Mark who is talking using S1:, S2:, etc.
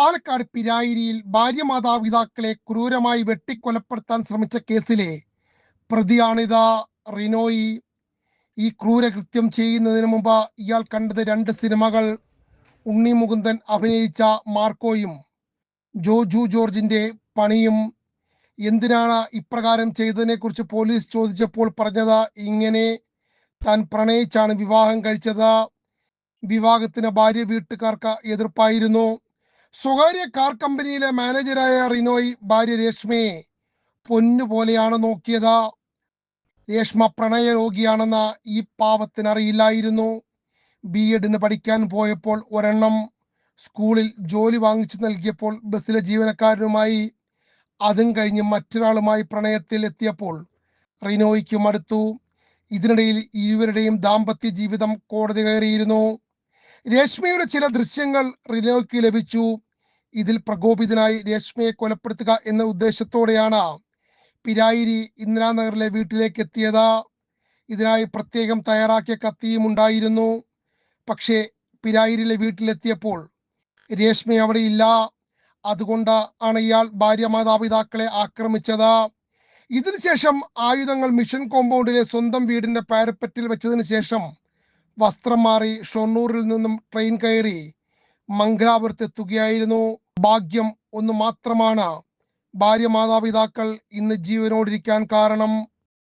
S1: പാലക്കാട് പിരായിരിയിൽ ഭാര്യ മാതാപിതാക്കളെ ക്രൂരമായി വെട്ടിക്കൊലപ്പെടുത്താൻ ശ്രമിച്ച കേസിലെ പ്രതിയാണിത റിനോയി. ഈ ക്രൂരകൃത്യം ചെയ്യുന്നതിന് മുമ്പ് ഇയാൾ കണ്ടത് രണ്ട് സിനിമകൾ. ഉണ്ണി മുകുന്ദൻ അഭിനയിച്ച മാർക്കോയും ജോജു ജോർജിന്റെ പണിയും. എന്തിനാണ് ഇപ്രകാരം ചെയ്തതിനെ കുറിച്ച് പോലീസ് ചോദിച്ചപ്പോൾ പറഞ്ഞത് ഇങ്ങനെ താൻ പ്രണയിച്ചാണ് വിവാഹം കഴിച്ചത്. വിവാഹത്തിന് ഭാര്യ വീട്ടുകാർക്ക് എതിർപ്പായിരുന്നു. സ്വകാര്യ കാർ കമ്പനിയിലെ മാനേജരായ റിനോയ് ഭാര്യ രേഷ്മയെ പൊന്നു പോലെയാണ് നോക്കിയത്. രേഷ്മ പ്രണയ രോഗിയാണെന്ന് ഈ പാവത്തിനറിയില്ലായിരുന്നു. ബി എഡിന് പഠിക്കാൻ പോയപ്പോൾ ഒരെണ്ണം സ്കൂളിൽ ജോലി വാങ്ങിച്ചു നൽകിയപ്പോൾ ബസ്സിലെ ജീവനക്കാരനുമായി അതും കഴിഞ്ഞ് മറ്റൊരാളുമായി പ്രണയത്തിൽ എത്തിയപ്പോൾ റിനോയ്ക്കും അടുത്തു. ഇതിനിടയിൽ ഇരുവരുടെയും ദാമ്പത്യ ജീവിതം കോടതി കയറിയിരുന്നു. രേഷ്മയുടെ ചില ദൃശ്യങ്ങൾ റിനോയ്ക്ക് ലഭിച്ചു. ഇതിൽ പ്രകോപിതനായി രേഷ്മയെ കൊലപ്പെടുത്തുക എന്ന ഉദ്ദേശത്തോടെയാണ് പിരായിരി ഇന്ദിരാനഗറിലെ വീട്ടിലേക്ക് എത്തിയത്. ഇതിനായി പ്രത്യേകം തയ്യാറാക്കിയ കത്തിയും ഉണ്ടായിരുന്നു. പക്ഷേ പിരായിരിലെ വീട്ടിലെത്തിയപ്പോൾ രേഷ്മ അവിടെ ഇല്ല. അതുകൊണ്ട് ആണ് ഇയാൾ ഭാര്യ മാതാപിതാക്കളെ ആക്രമിച്ചത്. ഇതിനുശേഷം ആയുധങ്ങൾ മിഷൻ കോമ്പൗണ്ടിലെ സ്വന്തം വീടിന്റെ പാരപ്പറ്റിൽ വെച്ചതിന് ശേഷം വസ്ത്രം മാറി ഷൊർണൂരിൽ നിന്നും ട്രെയിൻ കയറി മംഗലാപുരത്ത് എത്തുകയായിരുന്നു ഭാഗ്യം ഒന്ന് മാത്രമാണ്. ഭാര്യ മാതാപിതാക്കൾ ഇന്ന് ജീവനോടിരിക്കാൻ കാരണം